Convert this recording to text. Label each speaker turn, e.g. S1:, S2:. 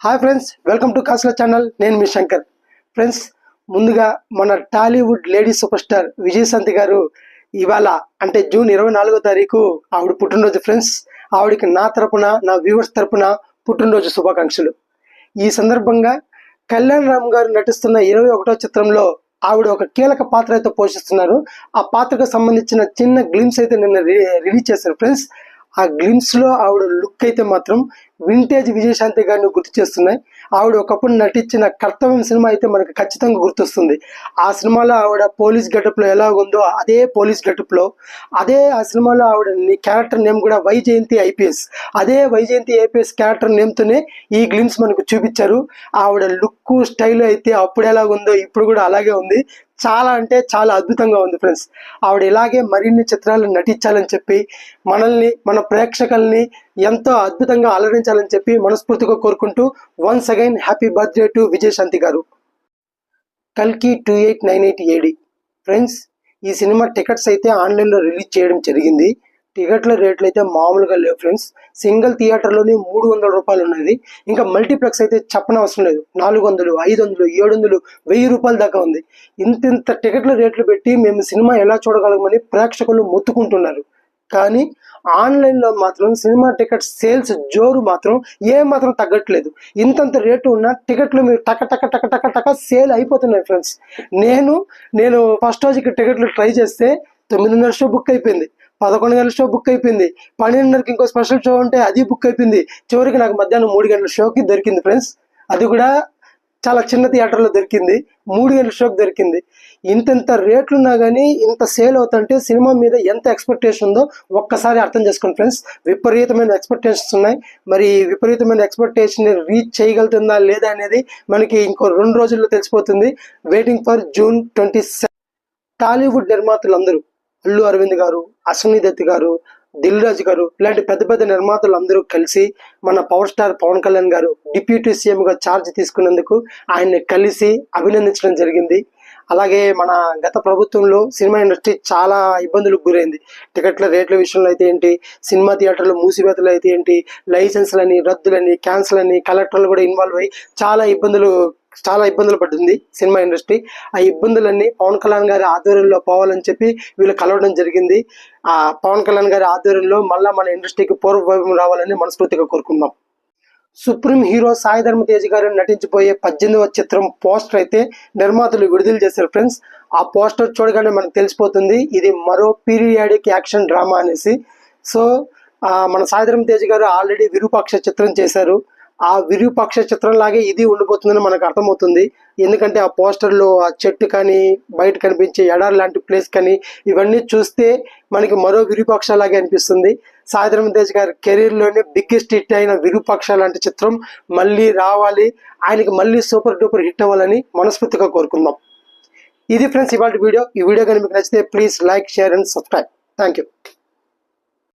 S1: Hi friends welcome to Kasula channel నేను మీ Shankar. Friends ముందుగా మన Tollywood lady super star Vijayashanti garu ఇవాళ అంటే జూన్ ఇరవై నాలుగో తారీఖు ఆవిడ పుట్టినరోజు ఫ్రెండ్స్ ఆవిడకి నా తరపున నా వ్యూవర్స్ తరపున పుట్టినరోజు శుభాకాంక్షలు. ఈ సందర్భంగా కళ్యాణ్ రామ్ గారు నటిస్తున్న ఇరవై ఒకటో చిత్రంలో ఆవిడ ఒక కీలక పాత్ర అయితే పోషిస్తున్నారు. ఆ పాత్రకు సంబంధించిన చిన్న గ్లిమ్స్ అయితే నిన్న రిలీజ్ చేశారు ఫ్రెండ్స్ ఆ గ్లిమ్స్లో ఆవిడ లుక్ అయితే మాత్రం వింటేజ్ విజయశాంతి గారిని గుర్తు చేస్తున్నాయి. ఆవిడ ఒకప్పుడు నటించిన కర్తవ్యం సినిమా అయితే మనకు ఖచ్చితంగా గుర్తొస్తుంది. ఆ సినిమాలో ఆవిడ పోలీస్ గెటప్లో ఎలా ఉందో అదే పోలీస్ గెటప్లో అదే ఆ సినిమాలో ఆవిడ క్యారెక్టర్ నేమ్ కూడా వైజయంతి ఐపీఎస్. అదే వైజయంతి ఐపీఎస్ క్యారెక్టర్ నేమ్తోనే ఈ గ్లిమ్స్ మనకు చూపించారు. ఆవిడ లుక్ స్టైల్ అయితే అప్పుడు ఎలా ఉందో ఇప్పుడు కూడా అలాగే ఉంది. చాలా అంటే చాలా అద్భుతంగా ఉంది ఫ్రెండ్స్. ఆవిడ ఇలాగే మరిన్ని చిత్రాలు నటించాలని చెప్పి మనల్ని మన ప్రేక్షకుల్ని ఎంతో అద్భుతంగా అలరించాలని చెప్పి మనస్ఫూర్తిగా కోరుకుంటూ once again happy birthday to Vijayashanti garu. కల్కి two eight nine eight AD friends ఈ సినిమా టికెట్స్ అయితే ఆన్లైన్లో రిలీజ్ చేయడం జరిగింది. టికెట్ల రేట్లు అయితే మామూలుగా లేవు ఫ్రెండ్స్. సింగిల్ థియేటర్లోనే మూడు వందల రూపాయలు ఉన్నది. ఇంకా మల్టీప్లెక్స్ అయితే చెప్పనవసరం లేదు. నాలుగు వందలు ఐదు వందలు ఏడు వందలు వెయ్యి రూపాయల దాకా ఉంది. ఇంత ఇంత టికెట్ల రేట్లు పెట్టి మేము సినిమా ఎలా చూడగలమని ప్రేక్షకులు మొత్తుకుంటున్నారు. కానీ ఆన్లైన్లో మాత్రం సినిమా టికెట్ సేల్స్ జోరు మాత్రం ఏ మాత్రం తగ్గట్లేదు. ఇంతంత రేటు ఉన్న టికెట్లు మీరు టక టక టక టక టక సేల్ అయిపోతున్నాయి ఫ్రెండ్స్. నేను నేను ఫస్ట్ రోజుకి టికెట్లు ట్రై చేస్తే తొమ్మిదిన్నర షో బుక్ అయిపోయింది. పదకొండు గంటల షో బుక్ అయిపోయింది. పన్నెండున్నరకి ఇంకో స్పెషల్ షో ఉంటే అది బుక్ అయిపోయింది. చివరికి నాకు మధ్యాహ్నం మూడు గంటల షోకి దొరికింది ఫ్రెండ్స్. అది కూడా చాలా చిన్న థియేటర్లో దొరికింది. మూడు గంటల షోకి దొరికింది. ఇంతెంత రేట్లున్నా కానీ ఇంత సేల్ అవుతుంటే సినిమా మీద ఎంత ఎక్స్పెక్టేషన్ ఉందో ఒక్కసారి అర్థం చేసుకోండి ఫ్రెండ్స్. విపరీతమైన ఎక్స్పెక్టేషన్స్ ఉన్నాయి. మరి విపరీతమైన ఎక్స్పెక్టేషన్ రీచ్ చేయగలుగుతుందా లేదా అనేది మనకి ఇంకో రెండు రోజుల్లో తెలిసిపోతుంది. Waiting for June twenty Tollywood నిర్మాతలు అందరూ అల్లు అరవింద్ గారు అశ్వనీ దత్ గారు దిల్ రాజు గారు ఇలాంటి పెద్ద పెద్ద నిర్మాతలు అందరూ కలిసి మన పవర్ స్టార్ పవన్ కళ్యాణ్ గారు డిప్యూటీ సీఎంగా ఛార్జ్ తీసుకున్నందుకు ఆయన్ని కలిసి అభినందించడం జరిగింది. అలాగే మన గత ప్రభుత్వంలో సినిమా ఇండస్ట్రీ చాలా ఇబ్బందులకు గురైంది. టికెట్ల రేట్ల విషయంలో అయితే ఏంటి సినిమా థియేటర్లు మూసివేతలు అయితే ఏంటి లైసెన్స్లని రద్దులని క్యాన్సిల్ అని కలెక్టర్లు కూడా ఇన్వాల్వ్ అయ్యి చాలా ఇబ్బందులు చాలా ఇబ్బందులు పడుతుంది సినిమా ఇండస్ట్రీ. ఆ ఇబ్బందులన్నీ పవన్ కళ్యాణ్ గారి ఆధ్వర్యంలో పోవాలని చెప్పి వీళ్ళు కలవడం జరిగింది. ఆ పవన్ కళ్యాణ్ గారి ఆధ్వర్యంలో మళ్ళా మన ఇండస్ట్రీకి పూర్వభావం రావాలని మనస్ఫూర్తిగా కోరుకుందాం. సుప్రీం హీరో సాయి ధర్మ తేజ్ గారు నటించిపోయే పద్దెనిమిదవ చిత్రం పోస్టర్ అయితే నిర్మాతలు విడుదల చేశారు ఫ్రెండ్స్. ఆ పోస్టర్ చూడగానే మనకు తెలిసిపోతుంది ఇది మరో పీరియాడిక్ యాక్షన్ డ్రామా అనేసి. సో మన సాయి ధర్మ తేజ్ గారు ఆల్రెడీ విరూపాక్ష చిత్రం చేశారు. ఆ విరూపక్ష చిత్రం లాగే ఇది ఉండిపోతుందని మనకు అర్థమవుతుంది. ఎందుకంటే ఆ పోస్టర్లో ఆ చెట్టు కానీ బయట కనిపించే ఎడారి లాంటి ప్లేస్ కానీ ఇవన్నీ చూస్తే మనకి మరో విరూపాక్ష లాగే అనిపిస్తుంది. సాయిధరం తేజ్ గారి కెరీర్లోనే బిగ్గెస్ట్ హిట్ అయిన విరూపాక్ష లాంటి చిత్రం మళ్ళీ రావాలి. ఆయనకి మళ్ళీ సూపర్ డూపర్ హిట్ అవ్వాలని మనస్ఫూర్తిగా కోరుకుందాం. ఇది ఫ్రెండ్స్ ఇవాళ వీడియో. ఈ వీడియో కానీ మీకు నచ్చితే please like share and subscribe. Thank you